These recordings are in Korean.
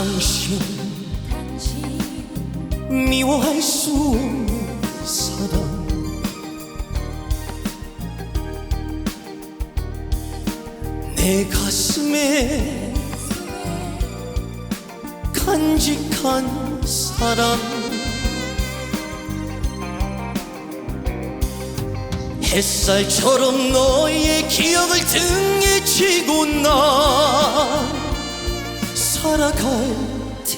당신 미워할 수 없는 사람 내 가슴에 간직한 사람 햇살처럼 너의 기억을 등에 지고 난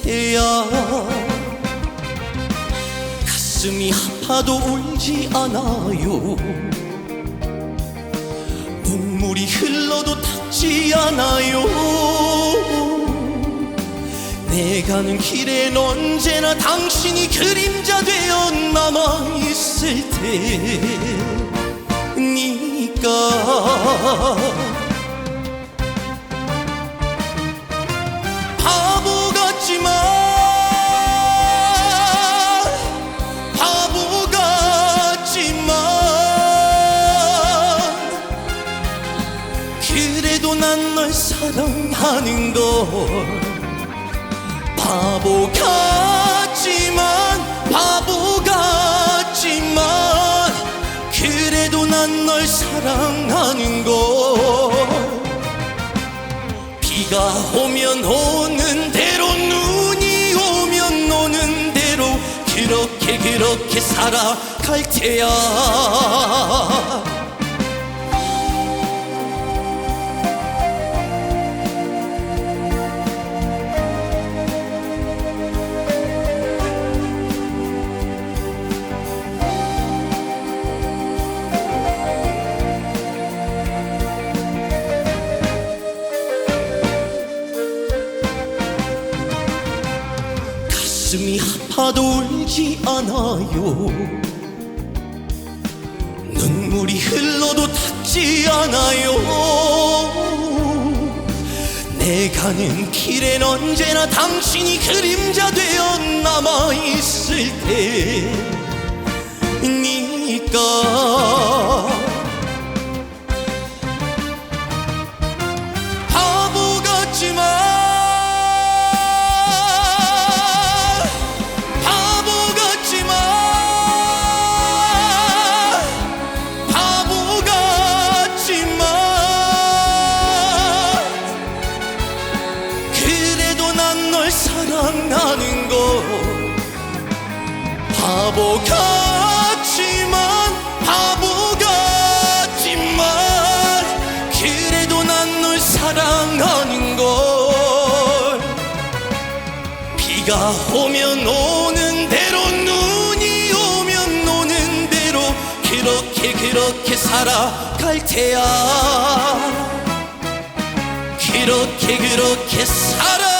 테야 가슴이 아파도 울지 않아요. 눈물이 흘러도 닿지 않아요. 내 가는 길엔 언제나 당신이 그림자 되어 남아있을 테니까 그래도 난 널 사랑하는 걸. 바보 같지만 바보 같지만 그래도 난 널 사랑하는 걸. 비가 오면 오는 대로 눈이 오면 오는 대로 그렇게 그렇게 살아갈 테야 가슴이 아파도 울지 않아요. 눈물이 흘러도 닿지 않아요. 내 가는 길엔 언제나 당신이 그림자 되어 남아있을 테니까 바보 같지만 바보 같지만 그래도 난 널 사랑하는 걸. 비가 오면 오는 대로 눈이 오면 오는 대로 그렇게 그렇게 살아갈 테야. 그렇게 그렇게 살아